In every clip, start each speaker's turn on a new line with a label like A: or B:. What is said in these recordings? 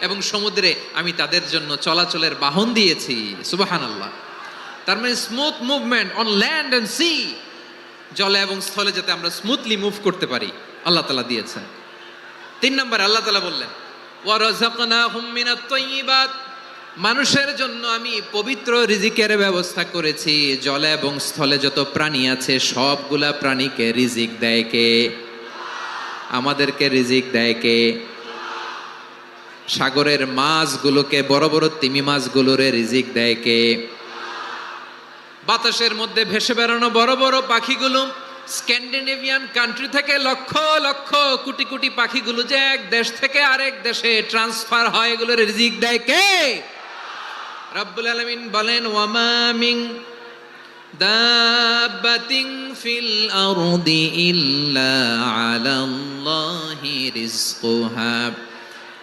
A: এবং সমুদ্রে আমি তাদের জন্য চলাচলের বাহন দিয়েছি। সুবাহান আল্লাহ তার মানে smooth movement on land and sea জলে এবং স্থলে যাতে আমরা স্মুথলি মুভ করতে পারি। আল্লাহ তালা দিয়েছেন। তিন নম্বর আল্লাহ তালা বললেন মানুষের জন্য আমি পবিত্র রিজিকের ব্যবস্থা করেছি। জলে এবং স্থলে যত প্রাণী আছে, সবগুলা প্রাণীকে রিজিক দেয় কে? আমাদেরকে রিজিক দেয় কে? সাগরের মাছগুলোকে, বড় বড় তিমি মাছগুলোরে রিজিক দেয় কে? বাতাসের মধ্যে ভেসে বেড়ানো বড় বড় পাখিগুলো, স্ক্যান্ডিনেভিয়ান কান্ট্রি থেকে লক্ষ লক্ষ কোটি কোটি পাখিগুলো যে এক দেশ থেকে আরেক দেশে ট্রান্সফার হয়, এগুলোর রিজিক দেয় কে? রব্বুল আলামিন বলেন ওয়ামামিং দাব্বাতিং ফিল আরদি ইল্লা আলাল্লাহি রিজকুহা।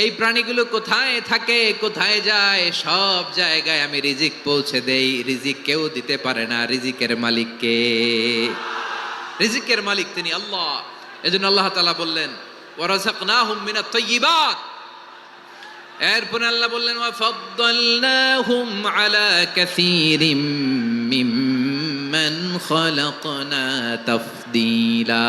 A: এই প্রাণীগুলো কোথায় থাকে, কোথায় যায়, সব জায়গায় আমি রিজিক পৌঁছে দেই। রিজিক কেউ দিতে পারে না, রিজিকের মালিককে রিজিকের মালিক তিনি আল্লাহ। এজন্য আল্লাহ তালা বললেন, ওয়ারাযাকনাহুম মিনাত তাইয়্যিবাত এরপরে আল্লাহ বললেন, ওয়াফাদ্দালনাহুম আলা কাসীরিম মিম্মান খালাকনা তাফদীলা।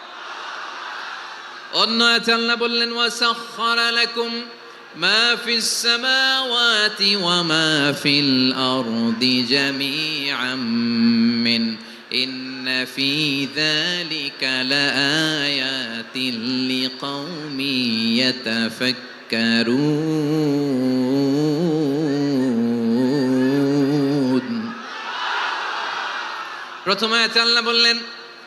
A: والنية بلن وسخر لكم ما في السماوات وما في الأرض جميعا من إن في ذلك لآيات لقوم يتفكرون. প্রথমে আচার্লা বললেন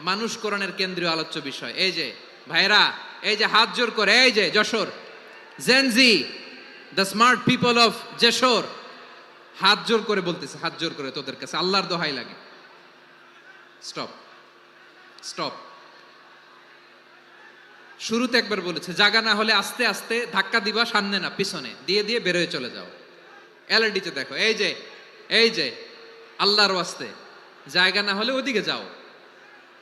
A: মানুষ কোরআনের কেন্দ্রীয় আলোচ্য বিষয়। এই যে ভাইরা এই যে হাত জোর করে, এই যে Jashore Gen Z the smart people of Jashore, হাত জোর করে বলতেছে, হাত জোর করে তোদের কাছে, আল্লাহর দোহাই লাগে। স্টপ স্টপ শুরুতে একবার বলেছে, জাগা না হলে আস্তে আস্তে ধাক্কা দিবা সামনে না, পিছনে, দিয়ে দিয়ে বেরোয় চলে যাও। এলআরডিতে দেখো, এই যে এই যে, আল্লাহর ওয়াস্তে, জায়গা না হলে ওদিকে যাও।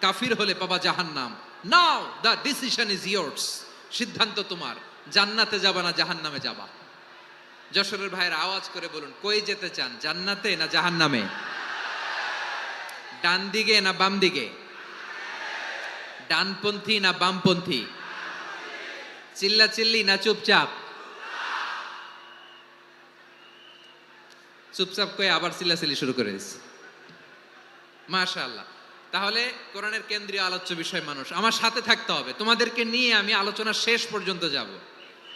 A: কাফির হলে পাবা জাহান্নাম। Now the decision is yours সিদ্ধান্ত তোমার। জান্নাতে যাবা না জাহান্নামে যাবা? যশোরের ভাইয়ের আওয়াজ করে বলুন, কই যেতে চান, জান্নাতে না জাহান্নামে? ডান দিকে না বাম দিকে? ডানপন্থী না বামপন্থী? চিল্লা চিল্লি না চুপচাপ? চুপচাপ কয়ে আবার চিল্লাচিল্লি শুরু করে দিচ্ছে। মাশাআল্লাহ। তাহলে কোরআনের কেন্দ্রীয় আলোচ্য বিষয় মানুষ। আমার সাথে থাকতে হবে। তোমাদেরকে নিয়ে আমি আলোচনা শেষ পর্যন্ত যাব।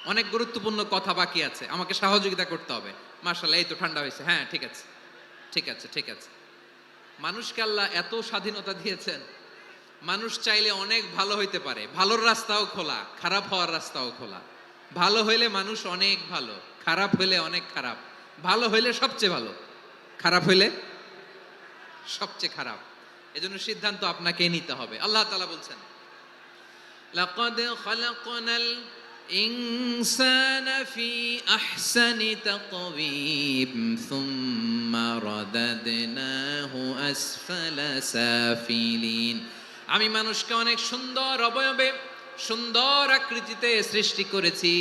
A: অনেক গুরুত্বপূর্ণ কথা বাকি আছে। আমাকে সহযোগিতা করতে হবে। মাশাআল্লাহ, এই তো ঠান্ডা হয়েছে। হ্যাঁ ঠিক আছে। ঠিক আছে ঠিক আছে। মানুষকে আল্লাহ এত স্বাধীনতা দিয়েছেন। মানুষ চাইলে অনেক ভালো হইতে পারে। ভালোর রাস্তাও খোলা, খারাপ হওয়ার রাস্তাও খোলা। ভালো হইলে মানুষ অনেক ভালো, খারাপ হইলে অনেক খারাপ। ভালো হইলে সবচেয়ে ভালো। খারাপ হইলে সবচেয়ে খারাপ। এজন্য সিদ্ধান্ত আপনাকে নিতে হবে। আল্লাহ তালা বলছেন, লাকাদ খালাকনাল ইনসানা ফি আহসানি তাকওয়িম, সুম্মা রাদাদনাহু আসফালা সাফিলিন। আমি মানুষকে অনেক সুন্দর অবয়বে, সুন্দর আকৃতিতে সৃষ্টি করেছি।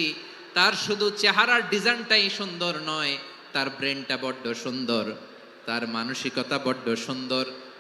A: তার শুধু চেহারার ডিজাইনটাই সুন্দর নয়, তার ব্রেনটা বড্ড সুন্দর, তার মানসিকতা বড্ড সুন্দর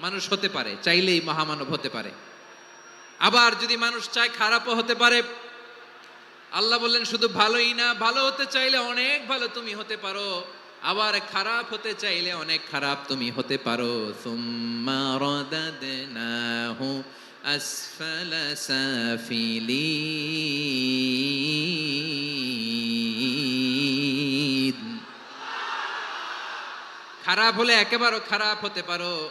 A: মানুষ হতে পারে, চাইলেই মহামানব হতে পারে। আবার যদি মানুষ চায় খারাপও হতে পারে, আল্লাহ বললেন, শুধু ভালোই না, ভালো হতে চাইলে অনেক ভালো তুমি হতে পারো, আবার খারাপ হতে চাইলে অনেক খারাপ তুমি হতে পারো। আসফালা খারাপ হলে একেবারে খারাপ হতে পারো।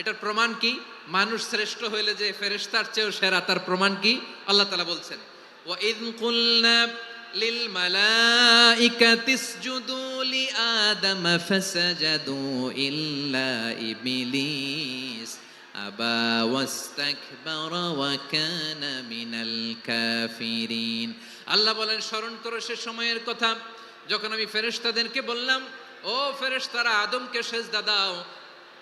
A: এটার প্রমাণ কি? মানুষ শ্রেষ্ঠ হইলে যে ফেরেশতার চেয়েও সেরা, তার প্রমাণ কি? আল্লাহ তাআলা বলছেন মালাইকাতি ইসজুদু লি আদম ফাসাজাদু ইল্লা ইবলিস, আবা ওয়াস্তাকবারা ওয়া কানা মিনাল কাফিরিন। আল্লাহ বলেন, স্মরণ করো সে সময়ের কথা। যখন আমি ফেরেশতাদেরকে বললাম, ও ফেরেশতারা, আদমকে সেজদা দাও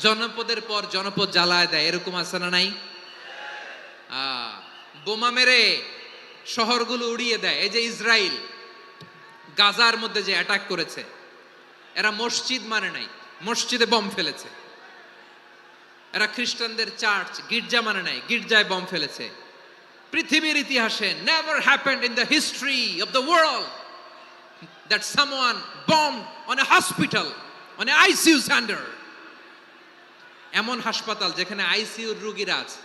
A: জনপদের পর জনপদ জ্বালায় দেয় এরকম আছে না নাই? বোমা মেরে শহরগুলো উড়িয়ে দেয়। এই যে ইসরায়েল গাজার মধ্যে যে অ্যাটাক করেছে এরা মসজিদ মানে নাই মসজিদে বম ফেলেছে। এরা খ্রিস্টানদের চার্চ গির্জা মানে নাই গির্জায় বম ফেলেছে। পৃথিবীর ইতিহাসে never happened in the history of the world that someone bombed on a hospital, on an ICU center. এমন হাসপাতাল যেখানে আইসিইউর রুগীরা আছে।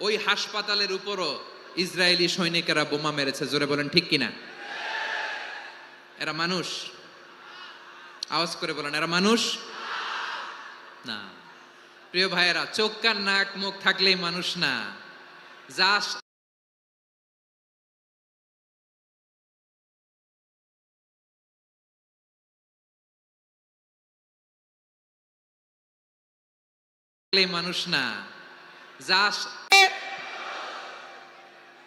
A: ওই হাসপাতালের উপরও ইসরায়েলি সৈনিকেরা বোমা মেরেছে। জোরে বলেন, ঠিক কিনা? এরা মানুষ। আওয়াজ করে বলেন, এরা মানুষ? না। প্রিয় ভাইয়েরা, চোখ কান, নাক, মুখ থাকলেই মানুষ না। যা মানুষ না। যা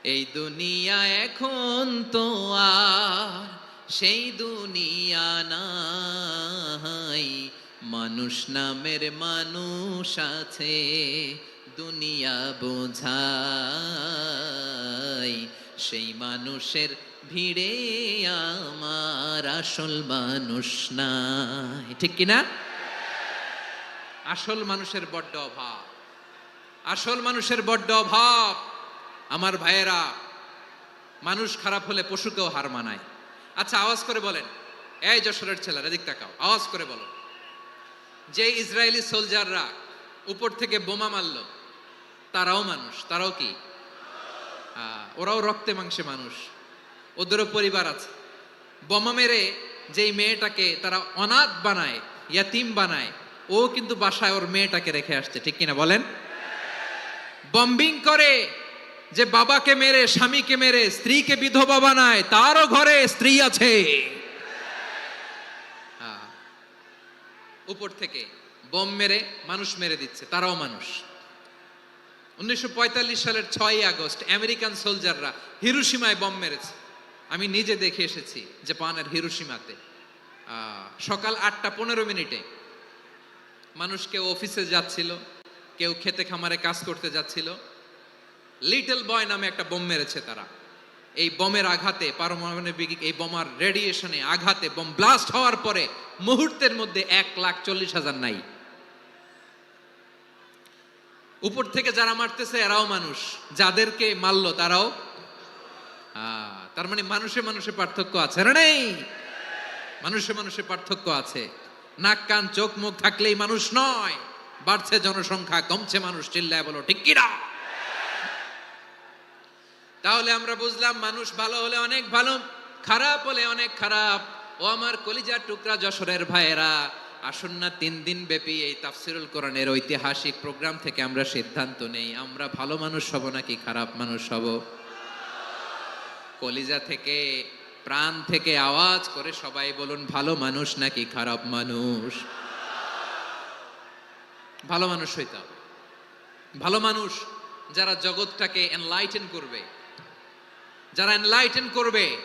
A: এই দুনিয়া এখন তো আর, সেই দুনিয়া নাই। মানুষ নামের মানুষ আছে, দুনিয়া বোঝাই। সেই মানুষের ভিড়ে আমার আসল মানুষ নাই। ঠিক কিনা? আসল মানুষের বড্ড অভাব। আসল মানুষের বড্ড অভাব। আমার ভাইয়েরা, মানুষ খারাপ হলে পশুকেও হার মানায়। আচ্ছা আওয়াজ করে বলেন। এই যশোরের ছেলেরা, এদিক তাকাও। আওয়াজ করে বলো। যে ইসরায়েলি সোলজাররা উপর থেকে বোমা মারল, তারাও মানুষ। তারাও কি? ওরাও রক্তে মাংসে মানুষ। ওদেরও পরিবার আছে। বোমা মেরে যেই মেয়েটাকে তারা অনাথ বানায়, ইয়াতিম বানায় ও কিন্তু বাসায় ওর মেয়েটাকে রেখে আসছে, ঠিক কিনা বলেন? বম্বিং করে যে বাবাকে মেরে, স্বামীকে মেরে, স্ত্রীকে বিধবা বানায়, তারও ঘরে স্ত্রী আছে। উপর থেকে বম মেরে মানুষ মেরে দিচ্ছে, তারাও মানুষ। উনিশশো পঁয়তাল্লিশ সালের ছয়ই আগস্ট, আমেরিকান সোলজাররা হিরোসীমায় বম মেরেছে। আমি নিজে দেখে এসেছি, জাপানের হিরোসীমাতে সকাল আটটা পনেরো মিনিটে মানুষ কেউ অফিসে যাচ্ছিল, কেউ খেতে খামারে কাজ করতে যাচ্ছিল। লিটল বয় নামে একটা বোম মেরেছে তারা। এই বোমের আঘাতে, পারমাণবিক এই বোমার রেডিয়েশনে আঘাতে বোম ব্লাস্ট হওয়ার পরে মুহূর্তের মধ্যে এক লাখ চল্লিশ হাজার নাই। উপর থেকে যারা মারতেছে এরাও মানুষ। যাদেরকে মারলো তারাও। তার মানে মানুষে মানুষে পার্থক্য আছে নেই? মানুষে মানুষে পার্থক্য আছে। নাক, কান, চোখ, মুখ থাকলেই মানুষ নয়। বাড়ছে জনসংখ্যা, কমছে মানুষ, চিল্লায় বলো, ঠিক কিনা তাহলে আমরা বুঝলাম মানুষ ভালো হলে অনেক ভালো, খারাপ হলে অনেক খারাপ। ও আমার কলিজার টুকরা যশোরের ভাইয়েরা, আসুন না তিন দিন ব্যাপী এই তাফসিরুল কোরআনের ঐতিহাসিক প্রোগ্রাম থেকে আমরা সিদ্ধান্ত নেই। আমরা ভালো মানুষ হব নাকি খারাপ মানুষ হব? কলিজা থেকে প্রাণ থেকে আওয়াজ করে সবাই বলুন, ভালো মানুষ নাকি খারাপ মানুষ? ভালো মানুষ হইতে হবে। ভালো মানুষ যারা জগৎটাকে এনলাইটেন করবে, যারা এনলাইটেন করবে,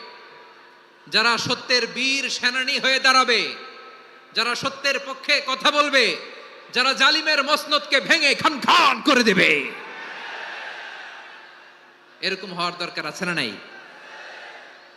A: যারা সত্যের বীর সেনানী হয়ে দাঁড়াবে, যারা সত্যের পক্ষে কথা বলবে, যারা জালিমের মসনদকে ভেঙে খান খান করে দেবে। এরকম হওয়ার দরকার আছে না নাই?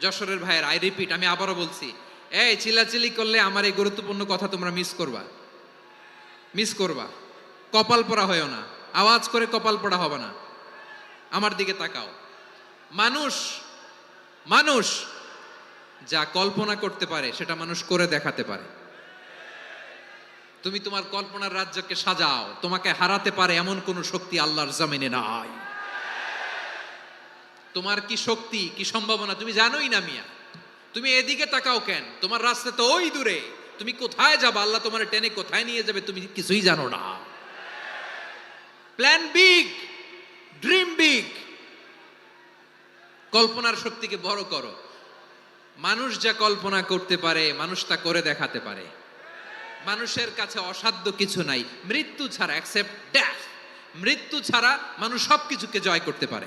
A: যশোরের ভাইয়ের আই রিপিট আমি আবারও বলছি, এই চিল্লাচিল্লি করলে আমার এই গুরুত্বপূর্ণ কথা তোমরা মিস করবা। মিস করবা। কপাল পড়া হয়েও না। আওয়াজ করে কপাল পড়া হবে না। আমার দিকে তাকাও। মানুষ মানুষ যা কল্পনা করতে পারে, সেটা মানুষ করে দেখাতে পারে। তুমি তোমার কল্পনার রাজ্যকে সাজাও। তোমাকে হারাতে পারে এমন কোন শক্তি আল্লাহর জমিনে নাই। তোমার কি শক্তি, কি সম্ভাবনা? তুমি জানোই না মিয়া। তুমি এদিকে তাকাও কেন? তোমার রাস্তা তো ওই দূরে। তুমি কোথায় যাবে? আল্লাহ তোমার টেনে কোথায় নিয়ে যাবে তুমি কিছুই জানো না। প্ল্যান বিগ ড্রিম বিগ কল্পনার শক্তিকে বড় করো। মানুষ যা কল্পনা করতে পারে, মানুষ তা করে দেখাতে পারে। মানুষের কাছে অসাধ্য কিছু নাই। মৃত্যু ছাড়া অ্যাকসেপ্ট ড্যাথ মৃত্যু ছাড়া মানুষ সব কিছুকে জয় করতে পারে।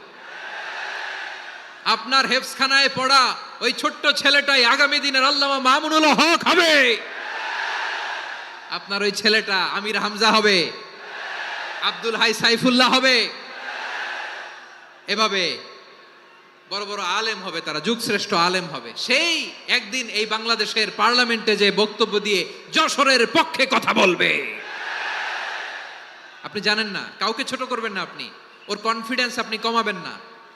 A: আপনার হেফসখানায় পড়া ওই ছোট্ট ছেলেটাই আগামী দিনের আল্লামা মামুনুল হক হবে। আপনার ওই ছেলেটা আমির হামজা হবে। আব্দুল হাই সাইফুল্লাহ হবে। এভাবে বড় বড় আলেম হবে, তারা যুগশ্রেষ্ঠ আলেম হবে। সেই একদিন এই বাংলাদেশের পার্লামেন্টে যে বক্তব্য দিয়ে যশোরের পক্ষে কথা বলবে। আপনি জানেন না, কাউকে ছোট করবেন না আপনি। ওর কনফিডেন্স আপনি কমাবেন না।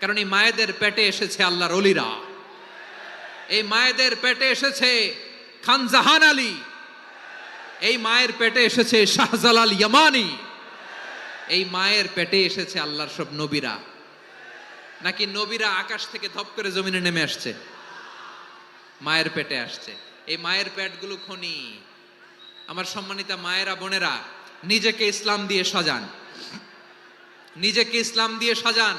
A: কারণ এই মায়েদের পেটে এসেছে আল্লাহর অলিরা। এই মায়েদের পেটে এসেছে খান জাহান আলী। এই মায়ের পেটে এসেছে শাহজালাল ইয়ামানি। এই মায়ের পেটে এসেছে আল্লাহর সব নবীরা। নাকি নবীরা আকাশ থেকে ধপ করে জমিনে নেমে আসছে? মায়ের পেটে আসছে। এই মায়ের পেটগুলো খনি। আমার সম্মানিতা মায়েরা, বোনেরা, নিজেকে ইসলাম দিয়ে সাজান। নিজেকে ইসলাম দিয়ে সাজান।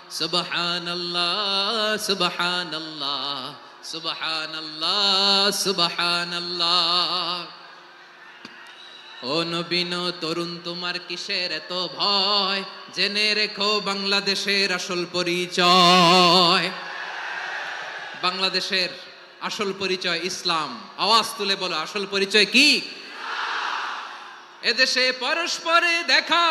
A: সুবহান তরুণ তোমার কিসের এত ভয়? জেনে রেখো বাংলাদেশের আসল পরিচয়। বাংলাদেশের আসল পরিচয় ইসলাম। আওয়াজ তুলে বলো, আসল পরিচয় কি? এদেশে পরস্পরে দেখা